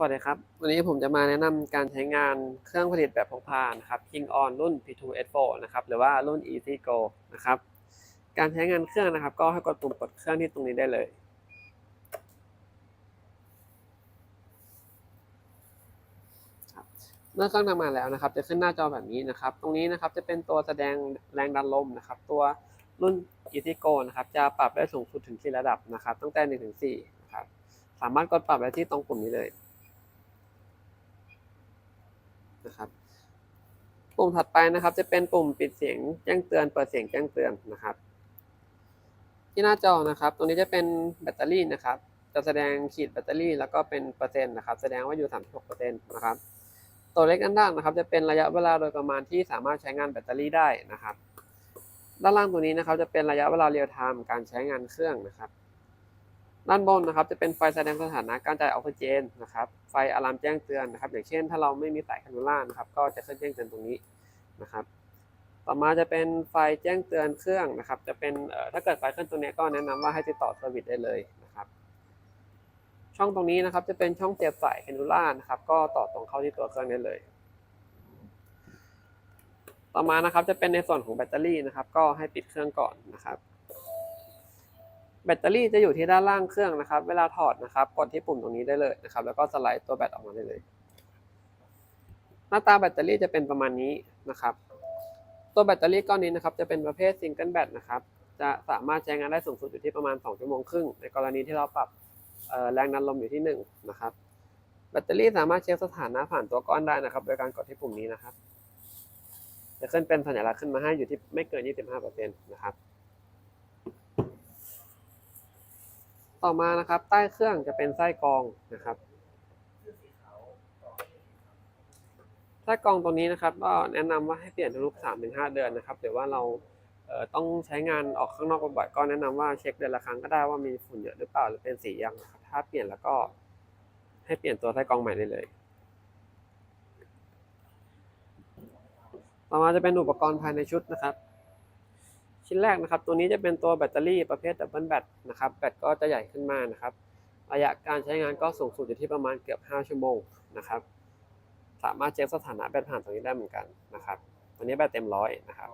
สวัสดีครับ วันนี้ผมจะมาแนะนำการใช้งานเครื่องผลิตแบบพกพานะครับ King On รุ่น P2S4 นะครับ หรือว่ารุ่น Easy Go นะครับ การใช้งานเครื่องนะครับ ก็ให้กดปุ่มกดเครื่องที่ตรงนี้ได้เลย เมื่อเครื่องทำงานแล้วนะครับ จะขึ้นหน้าจอแบบนี้นะครับ ตรงนี้นะครับจะเป็นตัวแสดงแรงดันลมนะครับ ตัวรุ่น Easy Go นะครับ จะปรับได้สูงสุดถึง4ระดับนะครับ ตั้งแต่1ถึง4นะครับ สามารถกดปรับได้ที่ตรงปุ่มนี้เลย นะครับปุ่มถัดไปนะครับ จะเป็นปุ่มปิดเสียงแจ้งเตือน เปิดเสียงแจ้งเตือนนะครับ ที่หน้าจอนะครับ ตรงนี้จะเป็นแบตเตอรี่นะครับ จะแสดงขีดแบตเตอรี่ แล้วก็เป็นเปอร์เซ็นต์นะครับ แสดงว่าอยู่36%นะครับ ตัวเล็กด้านล่างนะครับ จะเป็นระยะเวลาโดยประมาณที่สามารถใช้งานแบตเตอรี่ได้นะครับ ด้านล่างตัวนี้นะครับ จะเป็นระยะเวลาเรียลไทม์การใช้งานเครื่องนะครับ ด้านบนนะครับจะเป็นไฟแสดงสถานะการจ่ายออกซิเจนนะครับ ไฟอะลามแจ้งเตือนนะครับ อย่างเช่น ถ้าเราไม่มีสายแคนูล่านะครับ ก็จะขึ้นแจ้งเตือนตรงนี้นะครับ ต่อมาจะเป็นไฟแจ้งเตือนเครื่องนะครับ จะเป็นเอ่อถ้าเกิดไฟขึ้นตรงนี้ก็แนะนำว่าให้ติดต่อเซอร์วิสได้เลยนะครับ ช่องตรงนี้นะครับจะเป็นช่องเสียบสายแคนูล่านะครับ ก็ต่อตรงเข้าที่ตัวเครื่องได้เลย ต่อมานะครับจะเป็นในส่วนของแบตเตอรี่นะครับ ก็ให้ปิดเครื่องก่อนนะครับ แบตเตอรี่จะอยู่ที่ด้านล่างเครื่องนะครับ เวลาถอดนะครับ กดที่ปุ่มตรงนี้ได้เลยนะครับ แล้วก็สไลด์ตัวแบตออกมาได้เลย หน้าตาแบตเตอรี่จะเป็นประมาณนี้นะครับ ตัวแบตเตอรี่ก้อนนี้นะครับ จะเป็นประเภทซิงเกิลแบตนะครับ จะสามารถใช้งานได้สูงสุดอยู่ที่ประมาณ 2 ชั่วโมงครึ่ง ในกรณีที่เราปรับแรงดันลมอยู่ที่ 1 นะครับ แบตเตอรี่สามารถเช็คสถานะผ่านตัวก้อนได้นะครับ โดยการกดที่ปุ่มนี้นะครับ จะขึ้นเป็นสัญลักษณ์ขึ้นมาให้อยู่ที่ไม่เกิน 25%นะครับ ต่อมานะครับ ใต้เครื่องจะเป็นไส้กรองนะครับไส้กรองตัวนี้นะครับก็แนะนำว่าให้เปลี่ยนทุกสามถึงห้าเดือนนะครับหรือว่าเราเต้องใช้งานออกข้างนอกบ่อยๆก็แนะนำว่าเช็คเดือนละครั้งก็ได้ว่ามีฝุ่นเยอะหรือเปล่าหรือเป็นสียังนะครับถ้าเปลี่ยนแล้วก็ให้เปลี่ยนตัวไส้กรองใหม่ได้เลยต่อมาจะเป็นอุปกรณ์ภายในชุดนะครับ ชิ้นแรกนะครับ ตัวนี้จะเป็นตัวแบตเตอรี่ประเภทดับเบิลแบตนะครับแบตก็จะใหญ่ขึ้นมานะครับระยะการใช้งานก็สูงสุดอยู่ที่ประมาณเกือบ 5 ชั่วโมงนะครับสามารถเช็คสถานะแบตผ่านตรงนี้ได้เหมือนกันนะครับตัวนี้แบตเต็มร้อยนะครับ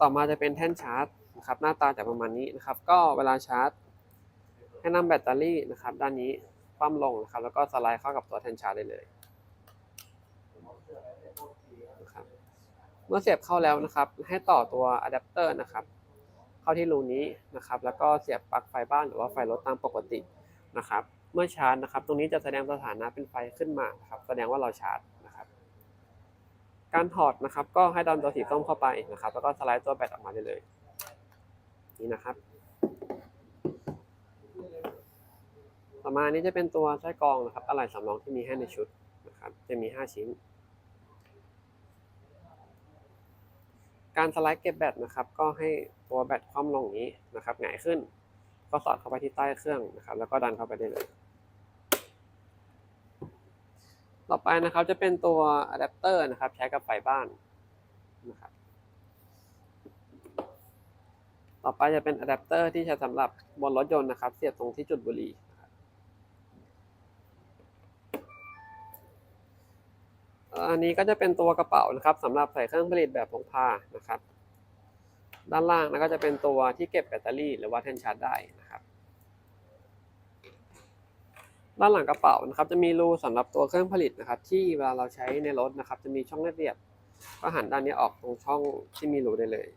ต่อมาจะเป็นแท่นชาร์จนะครับหน้าตาจะประมาณนี้นะครับ ก็เวลาชาร์จ ให้นำแบตเตอรี่นะครับ ด้านนี้คว่ำลงนะครับ แล้วก็สไลด์เข้ากับตัวแท่นชาร์จได้เลยนะครับ เมื่อเสียบเข้าแล้วนะครับ ให้ต่อตัวอะแดปเตอร์นะครับ เข้าที่รูนี้นะครับ แล้วก็เสียบปลั๊กไฟบ้านหรือว่าไฟรถตามปกตินะครับ เมื่อชาร์จนะครับ ตรงนี้จะแสดงสถานะเป็นไฟขึ้นมานครับ แสดงว่าเราชาร์จนะครับ การถอดนะครับ ก็ให้ดันตัวสีส้มเข้าไปนะครับ แล้วก็สไลด์ตัวแบตออกมาได้เลย นี่นะครับต่อมานี้จะเป็นตัวไส้กรองนะครับอะไหล่สำรองที่มีให้ในชุดนะครับ จะมี 5 ชิ้น การสไลด์เก็บแบตนะครับ ก็ให้ตัวแบตคว่ำลงอย่างนี้นะครับหงายขึ้น ก็สอดเข้าไปที่ใต้เครื่องนะครับ แล้วก็ดันเข้าไปได้เลย ต่อไปนะครับจะเป็นตัวอะแดปเตอร์นะครับ ใช้กับไฟบ้านนะครับ ต่อไปจะเป็นอะแดปเตอร์ที่ใช้สำหรับบนรถยนต์นะครับ เสียบตรงที่จุดบุหรี่นะครับ อันนี้ก็จะเป็นตัวกระเป๋านะครับสำหรับใส่เครื่องผลิตแบบพกพานะครับ ด้านล่างนะก็จะเป็นตัวที่เก็บแบตเตอรี่ หรือว่าแท่นชาร์จได้นะครับ ด้านหลังกระเป๋านะครับ จะมีรูสำหรับตัวเครื่องผลิตนะครับ ที่เวลาเราใช้ในรถนะครับ จะมีช่องเรียบก็หันด้านนี้ออกตรงช่องที่มีรูได้เลย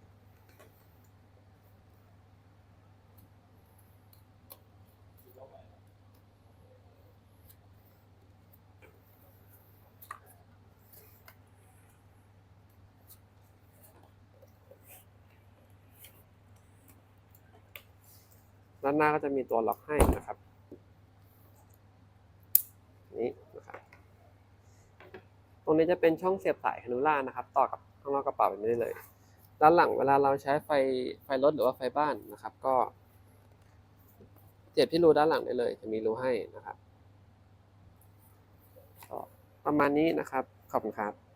ด้านหน้าก็จะมีตัวล็อกให้นะครับนี่นะครับตรงนี้จะเป็นช่องเสียบสายคานูล่านะครับ ต่อกับข้างนอกกระเป๋าแบบนี้ได้เลย ด้านหลังเวลาเราใช้ไฟไฟรถหรือว่าไฟบ้านนะครับ ก็เสียบที่รูด้านหลังได้เลย จะมีรูให้นะครับประมาณนี้นะครับ ขอบคุณครับ